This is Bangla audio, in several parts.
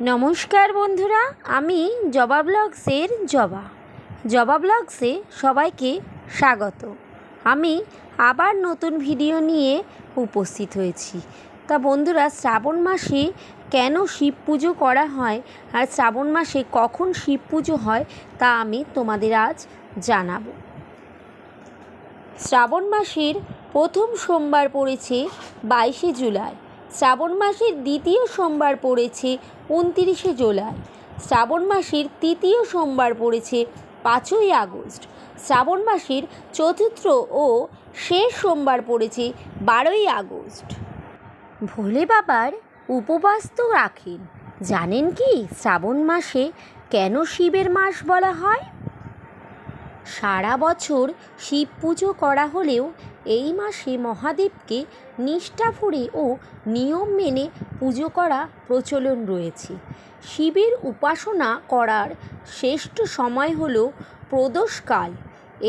নমস্কার বন্ধুরা, আমি জবা ব্লগসের জবা। জবা ব্লগসে সবাইকে স্বাগত। আমি আবার নতুন ভিডিও নিয়ে উপস্থিত হয়েছি। তা বন্ধুরা, শ্রাবণ মাসে কেন শিব পুজো করা হয় আর শ্রাবণ মাসে কখন শিব পুজো হয় তা আমি তোমাদের আজ জানাব। শ্রাবণ মাসের প্রথম সোমবার পড়েছে বাইশে জুলাই। শ্রাবণ মাসের দ্বিতীয় সোমবার পড়েছে উনতিরিশে জুলাই। শ্রাবণ মাসের তৃতীয় সোমবার পড়েছে পাঁচই আগস্ট। শ্রাবণ মাসের চতুর্থ ও শেষ সোমবার পড়েছে বারোই আগস্ট। ভোলে বাবার উপবাস তো রাখেন। জানেন কি শ্রাবণ মাসে কেন শিবের মাস বলা হয়? সারা বছর শিব পুজো করা হলেও এই মাসে মহাদেবকে নিষ্ঠা ভরে ও নিয়ম মেনে পুজো করা প্রচলন রয়েছে। শিবের উপাসনা করার শ্রেষ্ঠ সময় হল প্রদোষকাল।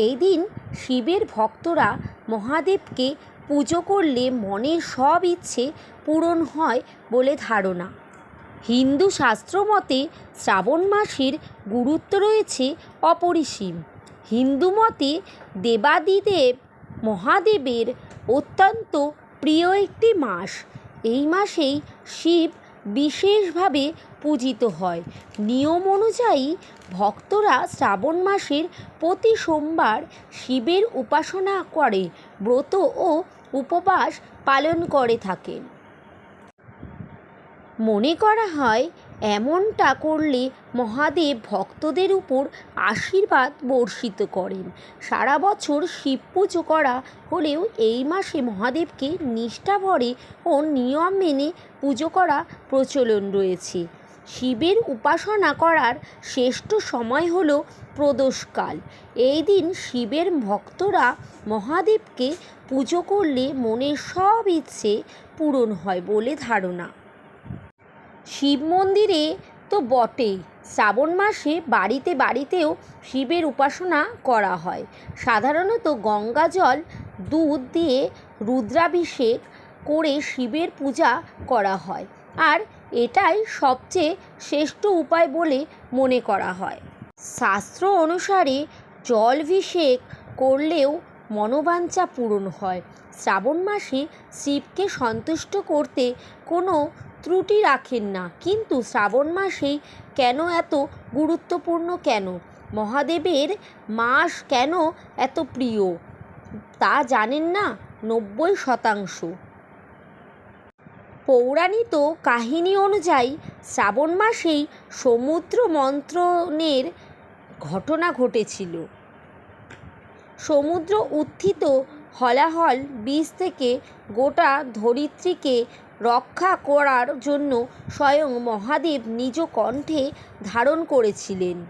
এই দিন শিবের ভক্তরা মহাদেবকে পুজো করলে মনের সব ইচ্ছে পূরণ হয় বলে ধারণা। হিন্দু শাস্ত্র মতে শ্রাবণ মাসের গুরুত্ব রয়েছে অপরিসীম। হিন্দু মতে দেবাদিদেব মহাদেবের অত্যন্ত প্রিয় একটি মাস। এই মাসেই শিব বিশেষভাবে পূজিত হয়। নিয়ম অনুযায়ী ভক্তরা শ্রাবণ মাসের প্রতি সোমবার শিবের উপাসনা করে, ব্রত ও উপবাস পালন করে থাকেন। মনে করা হয় এমনটা করলে মহাদেব ভক্তদের উপর আশীর্বাদ বর্ষিত করেন। সারা বছর শিব পুজো করা হলেও এই মাসে মহাদেবকে নিষ্ঠা ভরে ও নিয়ম মেনে পুজো করা প্রচলন রয়েছে। শিবের উপাসনা করার শ্রেষ্ঠ সময় হল প্রদোষকাল। এই দিন শিবের ভক্তরা মহাদেবকে পুজো করলে মনের সব ইচ্ছে পূরণ হয় বলে ধারণা। শিব মন্দিরে তো বটেই। শ্রাবণ মাসে বাড়িতে বাড়িতেও শিবের উপাসনা করা হয়। সাধারণত গঙ্গা জল, দুধ দিয়ে রুদ্রাভিষেক করে শিবের পূজা করা হয়। আর এটাই সবচেয়ে শ্রেষ্ঠ উপায় বলে মনে করা হয়। শাস্ত্র অনুসারে জলভিষেক করলেও মনোবাঞ্ছা পূরণ হয়। শ্রাবণ মাসে শিবকে সন্তুষ্ট করতে কোনো ত্রুটি রাখেন না। কিন্তু শ্রাবণ মাসেই কেন এত গুরুত্বপূর্ণ কেন? মহাদেবের মাস কেন এত প্রিয়? তা জানেন না নব্বই শতাংশ। পৌরাণিক কাহিনী অনুযায়ী শ্রাবণ মাসেই সমুদ্র মন্ত্রণের ঘটনা ঘটেছিল। সমুদ্র উত্থিত হলাহল বীজ থেকে গোটা ধরিত্রীকে রক্ষা করার জন্য স্বয়ং মহাদেব নিজ কণ্ঠে ধারণ করেছিলেন।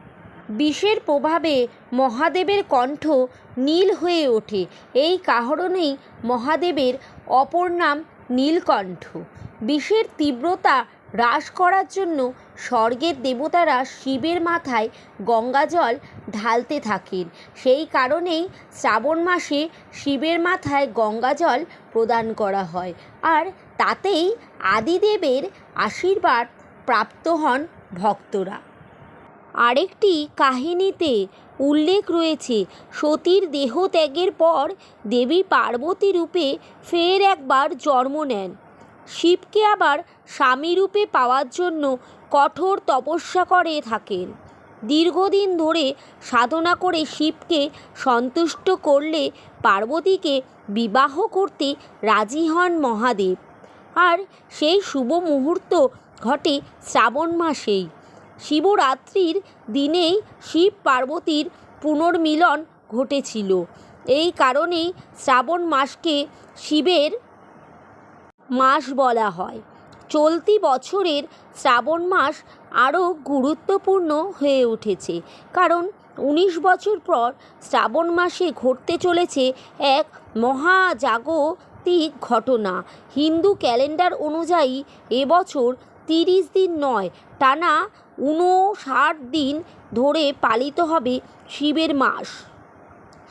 বিষের প্রভাবে মহাদেবের কণ্ঠ নীল হয়ে ওঠে। এই কারণেই মহাদেবের অপর নাম নীলকণ্ঠ। বিষের তীব্রতা হ্রাস করার জন্য স্বর্গের দেবতারা শিবের মাথায় গঙ্গাজল ঢালতে থাকেন। সেই কারণেই শ্রাবণ মাসে শিবের মাথায় গঙ্গাজল প্রদান করা হয়। আর তাতেই আদিদেবের আশীর্বাদ প্রাপ্ত হন ভক্তরা। আরেকটি কাহিনীতে উল্লেখ রয়েছে, সতীর দেহত্যাগের পর দেবী পার্বতী রূপে ফের একবার জন্ম নেন। শিবকে আবার স্বামী রূপে পাওয়ার জন্য কঠোর তপস্যা করে থাকেন। দীর্ঘদিন ধরে সাধনা করে শিবকে সন্তুষ্ট করলে পার্বতীকে বিবাহ করতে রাজি হন মহাদেব। আর সেই শুভ মুহূর্ত ঘটে শ্রাবণ মাসেই। শিবরাত্রির দিনেই শিব পার্বতীর পুনর্মিলন ঘটেছিল। এই কারণেই শ্রাবণ মাসকে শিবের মাস বলা হয়। চলতি বছরের শ্রাবণ মাস আরও গুরুত্বপূর্ণ হয়ে উঠেছে। কারণ উনিশ বছর পর শ্রাবণ মাসে ঘটতে চলেছে এক মহাজাগতিক ঘটনা। হিন্দু ক্যালেন্ডার অনুযায়ী এবছর তিরিশ দিন নয়, টানা ঊনষাট দিন ধরে পালিত হবে শিবের মাস।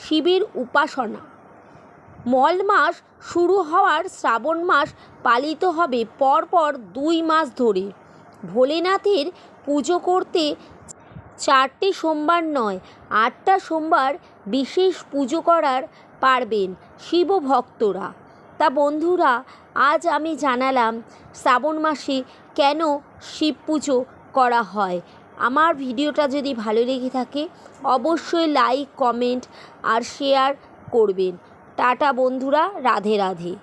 শিবের উপাসনা। মল মাস শুরু হওয়ার শ্রাবণ মাস পালিত হবে পরপর দুই মাস ধরে। ভোলেনাথের পুজো করতে চারটে সোমবার নয়, আটটা সোমবার বিশেষ পুজো করার পারবেন শিব ভক্তরা তা বন্ধুরা, আজ আমি জানালাম শ্রাবণ মাসে কেন শিব পুজো করা হয়। আমার ভিডিওটা যদি ভালো লেগে থাকে, অবশ্যই লাইক কমেন্ট আর শেয়ার করবেন। টাটা বন্ধুরা, রাধে রাধে।